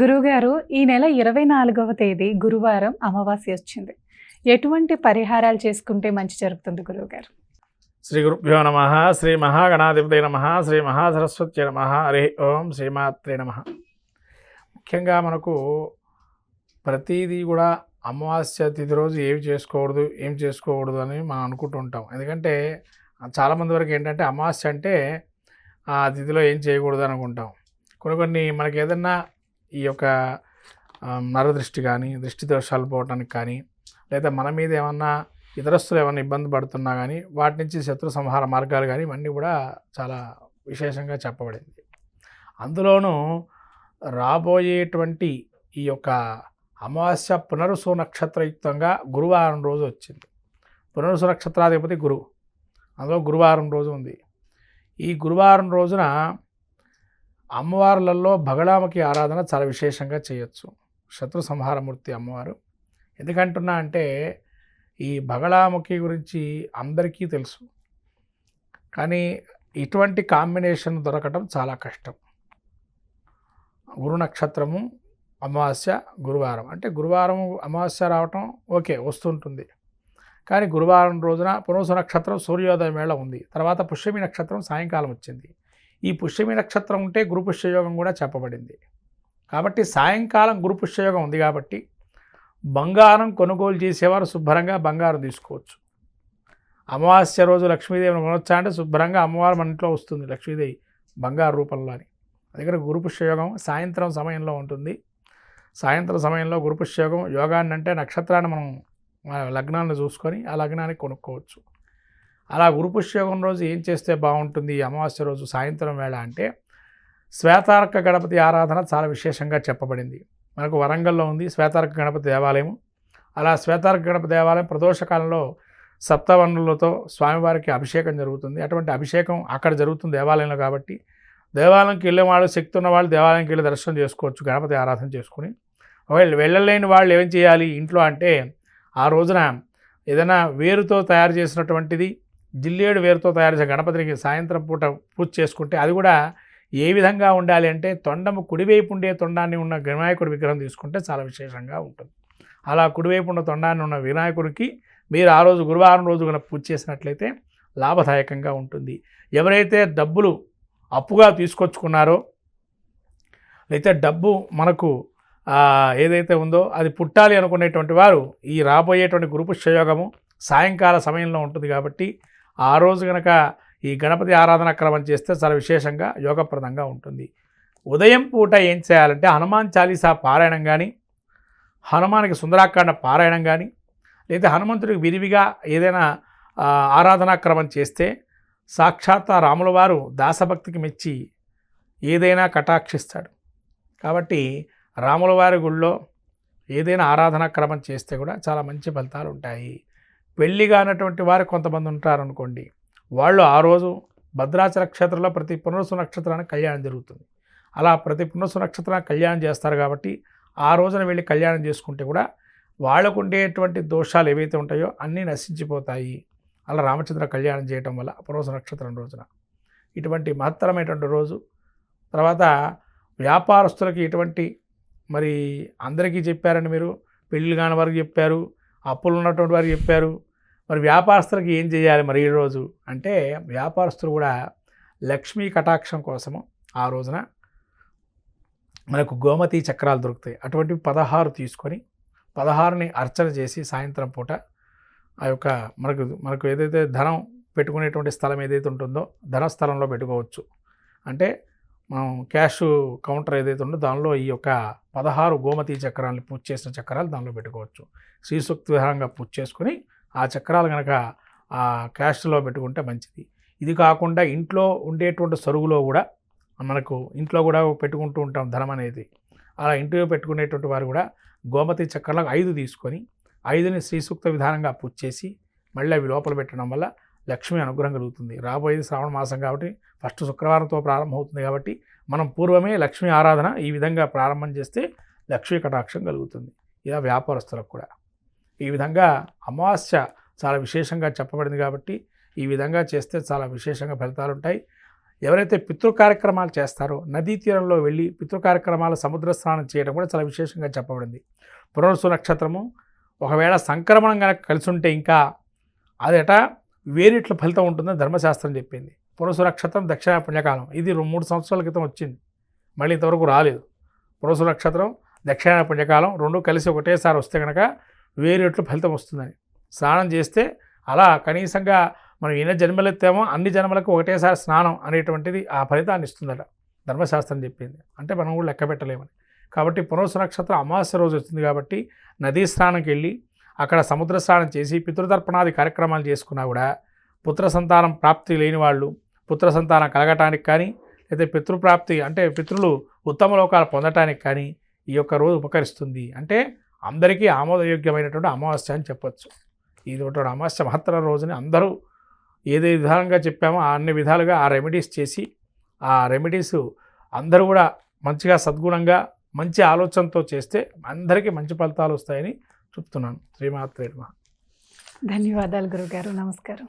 గురువుగారు ఈ నెల ఇరవై నాలుగవ తేదీ గురువారం అమావాస్య వచ్చింది. ఎటువంటి పరిహారాలు చేసుకుంటే మంచి జరుగుతుంది గురువుగారు శ్రీ గురుభ్యో నమ శ్రీ మహాగణాధిపతి నమ శ్రీ మహాసరస్వతి నమ హరి ఓం శ్రీమాత్రే నమ. ముఖ్యంగా మనకు ప్రతిదీ కూడా అమావాస్య తిథి రోజు ఏమి చేసుకోకూడదు ఏం చేసుకోకూడదు అని మనం అనుకుంటుంటాం ఎందుకంటే చాలామంది వరకు ఏంటంటే అమావాస్య అంటే ఆ తిథిలో ఏం చేయకూడదు అనుకుంటాం. కొన్ని కొన్ని మనకి ఏదన్నా ఈ యొక్క నరదృష్టి కానీ దృష్టి దోషాలు పోవటానికి కానీ లేదా మన మీద ఏమన్నా ఇతరస్తులు ఏమైనా ఇబ్బంది పడుతున్నా కానీ వాటి నుంచి శత్రు సంహార మార్గాలు కానీ ఇవన్నీ కూడా చాలా విశేషంగా చెప్పబడింది. అందులోనూ రాబోయేటువంటి ఈ యొక్క అమావాస్య పునరుసు నక్షత్రయుక్తంగా గురువారం రోజు వచ్చింది. పునరుసు నక్షత్రాధిపతి గురువు. అందులో గురువారం రోజు ఉంది. ఈ గురువారం రోజున అమ్మవార్లలో బగళామకి ఆరాధన చాలా విశేషంగా చేయొచ్చు. శత్రు సంహారమూర్తి అమ్మవారు. ఎందుకంటున్నా అంటే ఈ బగళాముఖి గురించి అందరికీ తెలుసు. కానీ ఇటువంటి కాంబినేషన్ దొరకటం చాలా కష్టం. గురు నక్షత్రము అమావాస్య గురువారం. అంటే గురువారం అమావాస్య రావటం ఓకే వస్తుంటుంది. కానీ గురువారం రోజున పునరుస నక్షత్రం సూర్యోదయం వేళ ఉంది. తర్వాత పుష్యమి నక్షత్రం సాయంకాలం వచ్చింది. ఈ పుష్యమి నక్షత్రం ఉంటే గురుపుష్యయోగం కూడా చెప్పబడింది. కాబట్టి సాయంకాలం గురుపుష్యయోగం ఉంది కాబట్టి బంగారం కొనుగోలు చేసేవారు శుభ్రంగా బంగారం తీసుకోవచ్చు. అమావాస్య రోజు లక్ష్మీదేవిని కొనొచ్చా అంటే శుభ్రంగా అమ్మవారు మన ఇంట్లో వస్తుంది లక్ష్మీదేవి బంగారు రూపంలో అని. దగ్గర గురుపుష్యయోగం సాయంత్రం సమయంలో ఉంటుంది. సాయంత్రం సమయంలో గురుపుష్యయోగం యోగాన్ని అంటే నక్షత్రాన్ని మనం లగ్నాలను లగ్నాన్ని చూసుకొని ఆ లగ్నాన్ని కొనుక్కోవచ్చు. అలా గురుపుష్యోగం రోజు ఏం చేస్తే బాగుంటుంది? అమావాస్య రోజు సాయంత్రం వేళ అంటే శ్వేతార్క గణపతి ఆరాధన చాలా విశేషంగా చెప్పబడింది. మనకు వరంగల్లో ఉంది శ్వేతార్క గణపతి దేవాలయం అలా శ్వేతార్క గణపతి దేవాలయం ప్రదోషకాలంలో సప్తవర్ణులతో స్వామివారికి అభిషేకం జరుగుతుంది. అటువంటి అభిషేకం అక్కడ జరుగుతుంది దేవాలయంలో కాబట్టి. దేవాలయంకి వెళ్ళే వాళ్ళు శక్తి ఉన్న వాళ్ళు దేవాలయంకి వెళ్ళి దర్శనం చేసుకోవచ్చు గణపతి ఆరాధన చేసుకుని. ఒకవేళ వెళ్ళలేని వాళ్ళు ఏం చేయాలి? ఇంట్లో అంటే ఆ రోజున ఏదైనా వేరుతో తయారు చేసినటువంటిది జిల్లేడు వేరుతో తయారు చేసే గణపతికి సాయంత్రం పూట పూజ చేసుకుంటే అది కూడా ఏ విధంగా ఉండాలి అంటే తొండము కుడివైపు ఉండే తొండాన్ని ఉన్న వినాయకుడి విగ్రహం తీసుకుంటే చాలా విశేషంగా ఉంటుంది. అలా కుడివైపు ఉన్న తొండాన్ని ఉన్న వినాయకుడికి మీరు ఆ రోజు గురువారం రోజు కనుక పూజ చేసినట్లయితే లాభదాయకంగా ఉంటుంది. ఎవరైతే డబ్బులు అప్పుగా తీసుకొచ్చుకున్నారో అయితే డబ్బు మనకు ఏదైతే ఉందో అది పుట్టాలి అనుకునేటువంటి వారు ఈ రాబోయేటువంటి గురుపుష్యయోగము సాయంకాల సమయంలో ఉంటుంది కాబట్టి ఆ రోజు కనుక ఈ గణపతి ఆరాధన క్రమం చేస్తే చాలా విశేషంగా యోగప్రదంగా ఉంటుంది. ఉదయం పూట ఏం చేయాలంటే హనుమాన్ చాలీసా పారాయణం కానీ హనుమానికి సుందరాకాండ పారాయణం కానీ లేదా హనుమంతుడికి విరివిగా ఏదైనా ఆరాధనా క్రమం చేస్తే సాక్షాత్ రాముల వారు దాసభక్తికి మెచ్చి ఏదైనా కటాక్షిస్తాడు. కాబట్టి రాముల వారి గుళ్ళో ఏదైనా ఆరాధనా క్రమం చేస్తే కూడా చాలా మంచి ఫలితాలు ఉంటాయి. పెళ్ళి కానటువంటి వారు కొంతమంది ఉంటారు అనుకోండి వాళ్ళు ఆ రోజు భద్రాచల నక్షత్రంలో ప్రతి పునరుసు నక్షత్రానికి కళ్యాణం జరుగుతుంది. అలా ప్రతి పునరుసు నక్షత్రానికి కళ్యాణం చేస్తారు కాబట్టి ఆ రోజున వెళ్ళి కళ్యాణం చేసుకుంటే కూడా వాళ్ళకు ఉండేటువంటి దోషాలు ఏవైతే ఉంటాయో అన్నీ నశించిపోతాయి. అలా రామచంద్ర కళ్యాణం చేయటం వల్ల పునరుసు నక్షత్రం రోజున. ఇటువంటి మహత్తరమైనటువంటి రోజు. తర్వాత వ్యాపారస్తులకి ఇటువంటి మరి అందరికీ చెప్పారని మీరు పెళ్ళి కాని వారికి చెప్పారు అప్పులు ఉన్నటువంటి వారు చెప్పారు. మరి వ్యాపారస్తులకు ఏం చేయాలి మరి ఈ రోజు? అంటే వ్యాపారస్తులు కూడా లక్ష్మీ కటాక్షం కోసము ఆ రోజున మనకు గోమతి చక్రాలు దొరుకుతాయి. అటువంటివి పదహారు తీసుకొని పదహారుని అర్చన చేసి సాయంత్రం పూట ఆ యొక్క మనకు మనకు ఏదైతే ధనం పెట్టుకునేటువంటి స్థలం ఏదైతే ఉంటుందో ధన స్థలంలో పెట్టుకోవచ్చు. అంటే మనం క్యాష్ కౌంటర్ ఏదైతే ఉందో దానిలో ఈ యొక్క పదహారు గోమతి చక్రాలను పూజ చేసిన చక్రాలు దానిలో పెట్టుకోవచ్చు. శ్రీసూక్తి విధానంగా పూజ చేసుకొని ఆ చక్రాలు కనుక ఆ క్యాష్లో పెట్టుకుంటే మంచిది. ఇది కాకుండా ఇంట్లో ఉండేటువంటి సరుకులో కూడా మనకు ఇంట్లో కూడా పెట్టుకుంటూ ఉంటాం ధనం అనేది. అలా ఇంట్లో పెట్టుకునేటువంటి వారు కూడా గోమతి చక్రాలకు ఐదు తీసుకొని ఐదుని శ్రీసూక్త విధానంగా పూజ చేసి మళ్ళీ అవి లోపల పెట్టడం వల్ల లక్ష్మి అనుగ్రహం కలుగుతుంది. రాబోయేది శ్రావణ మాసం కాబట్టి ఫస్ట్ శుక్రవారంతో ప్రారంభమవుతుంది కాబట్టి మనం పూర్వమే లక్ష్మీ ఆరాధన ఈ విధంగా ప్రారంభం చేస్తే లక్ష్మీ కటాక్షం కలుగుతుంది. ఇలా వ్యాపారస్తులకు కూడా. ఈ విధంగా అమావాస్య చాలా విశేషంగా చెప్పబడింది కాబట్టి ఈ విధంగా చేస్తే చాలా విశేషంగా ఫలితాలు ఉంటాయి. ఎవరైతే పితృ కార్యక్రమాలు చేస్తారో నదీ తీరంలో వెళ్ళి పితృ కార్యక్రమాలు సముద్ర స్నానం చేయడం కూడా చాలా విశేషంగా చెప్పబడింది. పునరుసు నక్షత్రము ఒకవేళ సంక్రమణం కనుక కలిసి ఉంటే ఇంకా అదట వేరిట్ల ఫలితం ఉంటుందని ధర్మశాస్త్రం చెప్పింది. పునరుసు నక్షత్రం దక్షిణ పుణ్యకాలం ఇది మూడు సంవత్సరాల క్రితం వచ్చింది. మళ్ళీ ఇంతవరకు రాలేదు. పునరుసు నక్షత్రం దక్షిణ పుణ్యకాలం రెండు కలిసి ఒకటేసారి వస్తే కనుక వేరేట్లు ఫలితం వస్తుందని. స్నానం చేస్తే అలా కనీసంగా మనం ఎన్ని జన్మలెత్తామో అన్ని జన్మలకు ఒకటేసారి స్నానం అనేటువంటిది ఆ ఫలితాన్ని ఇస్తుందట. ధర్మశాస్త్రం చెప్పింది. అంటే మనం కూడా లెక్క పెట్టలేమని. కాబట్టి పునరుసు నక్షత్రం అమావాస్య రోజు వచ్చింది కాబట్టి నదీ స్నానంకి వెళ్ళి అక్కడ సముద్ర స్నానం చేసి పితృతర్పణాది కార్యక్రమాలు చేసుకున్నా కూడా పుత్ర సంతానం ప్రాప్తి లేని వాళ్ళు పుత్ర సంతానం కలగటానికి కానీ లేదా పితృప్రాప్తి అంటే పితృలు ఉత్తమ లోకాలు పొందటానికి కానీ ఈ యొక్క రోజు ఉపకరిస్తుంది. అంటే అందరికీ ఆమోదయోగ్యమైనటువంటి అమావాస్య అని చెప్పొచ్చు. ఇది ఒకటి అమావాస్య మహత్తర రోజుని అందరూ ఏదే విధానంగా చెప్పామో అన్ని విధాలుగా ఆ రెమెడీస్ చేసి ఆ రెమెడీస్ అందరూ కూడా మంచిగా సద్గుణంగా మంచి ఆలోచనతో చేస్తే అందరికీ మంచి ఫలితాలు వస్తాయని చెప్తున్నాను. శ్రీమాత్రే నమః. ధన్యవాదాలు గురుగారు. నమస్కారం.